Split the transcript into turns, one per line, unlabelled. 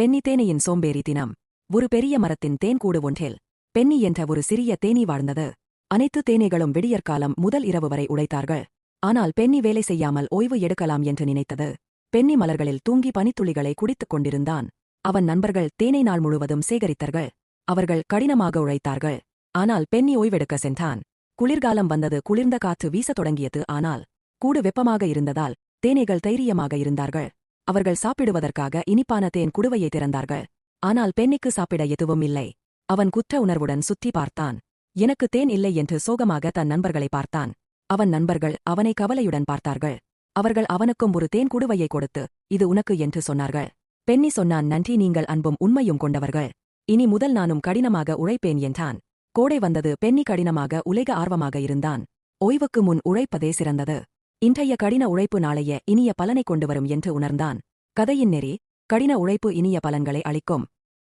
Penney தேனியின் சோம்பேறி தினம். ஒரு பெரிய மரத்தின் தேன்கூடு ஒன்றில் பென்னி என்ற ஒரு சிறிய தேனி வாழ்ந்தது. அனைத்து தேனீகளும் விடியற்காலம் முதல் இரவு வரை உழைத்தார்கள் ஆனால் பென்னி வேலை செய்யாமல் ஓய்வு எடுக்கலாம் என்று நினைத்தது. பென்னி மலர்களில் தூங்கி பனித்துளிகளை குடித்துக் கொண்டிருந்தான். அவன் நண்பர்கள் தேனை நாள் முழுவதும் சேகரித்தார்கள். அவர்கள் கடினமாக உழைத்தார்கள். ஆனால் பென்னி ஓய்வெடுக்க சென்றான். குளிர்காலம் வந்தது குளிர்ந்த காற்று வீசத் தொடங்கியது. ஆனால் கூடு வெப்பமாக இருந்ததால் தேனீகள் தைரியமாக இருந்தார்கள். அவர்கள் சாப்பிடுவதற்காக இனிப்பான தேன் குடுவையை திறந்தார்கள். ஆனால் பெண்ணிக்கு சாப்பிட எதுவும் இல்லை. அவன் குற்ற உணர்வுடன் சுத்தி பார்த்தான். எனக்கு தேன் இல்லை என்று சோகமாக தன் நண்பர்களை பார்த்தான். அவன் நண்பர்கள் அவனை கவலையுடன் பார்த்தார்கள். அவர்கள் அவனுக்கும் ஒரு தேன் குடுவையை கொடுத்து இது உனக்கு என்று சொன்னார்கள். பென்னி சொன்னான் நன்றி நீங்கள் அன்பும் உண்மையும் கொண்டவர்கள். இனி முதல் நானும் கடினமாக உழைப்பேன் என்றான். கோடை வந்தது பென்னி கடினமாக உலக ஆர்வமாக இருந்தான். ஓய்வுக்கு முன் உழைப்பதே சிறந்தது. இன்றைய கடின உழைப்பு நாளைய இனிய பலனை கொண்டு வரும் என்று உணர்ந்தான். கதையின் நெறி கடின உழைப்பு இனிய பலன்களை அளிக்கும்